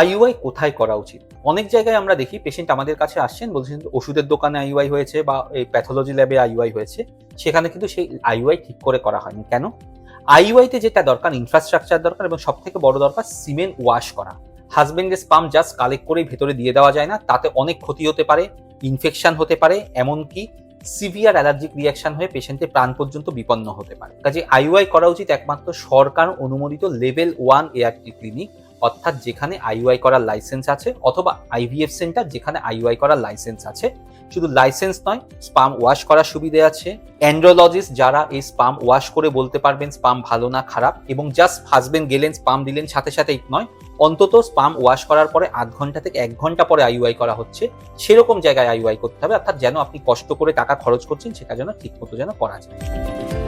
IUI কোথায় করা উচিত? অনেক জায়গায় আমরা দেখি পেশেন্ট আমাদের কাছে আসছেন বলছেন ওষুধের দোকানে আইইউআই হয়েছে বা এই প্যাথোলজি ল্যাবে আইইউআই হয়েছে, সেখানে কিন্তু সেই আইইউআই ঠিক করে করা হয়নি। কেন? আইইউআইতে যেটা দরকার ইনফ্রাস্ট্রাকচার দরকার এবং সব থেকে বড় দরকার সিমেন্ট ওয়াশ করা। হাজবেন্ডের স্পাম জাস্ট কালেক্ট করে ভেতরে দিয়ে দেওয়া যায় না, তাতে অনেক ক্ষতি হতে পারে ইনফেকশন হতে পারে, এমনকি সিভিয়ার অ্যালার্জিক রিয়াকশন হয়ে পেশেন্টের প্রাণ পর্যন্ত বিপন্ন হতে পারে। কাজে আইইউআই করা উচিত একমাত্র সরকার অনুমোদিত লেভেল ওয়ান এআরটি ক্লিনিক অর্থাৎ যেখানে আইইউআই করার লাইসেন্স আছে অথবা আইভিএফ সেন্টার যেখানে আইইউআই করার লাইসেন্স আছে। শুধু লাইসেন্স নয়, স্পাম ওয়াশ করার সুবিধে আছে। অ্যান্ড্রোলজিস্ট যারা এই স্পাম ওয়াশ করে বলতে পারবেন স্পাম ভালো না খারাপ এবং জাস্ট হাজবেন্ড গেলেন, স্পাম দিলেন সাথে সাথেই নয়, অন্তত স্পাম ওয়াশ করার পরে আধ ঘণ্টা থেকে এক ঘণ্টা পরে আইইউআই করা হচ্ছে। সেরকম জায়গায় আইইউআই করতে হবে, অর্থাৎ যেন আপনি কষ্ট করে টাকা খরচ করছেন, সেটা যেন ঠিক মতো যেন করা যায়।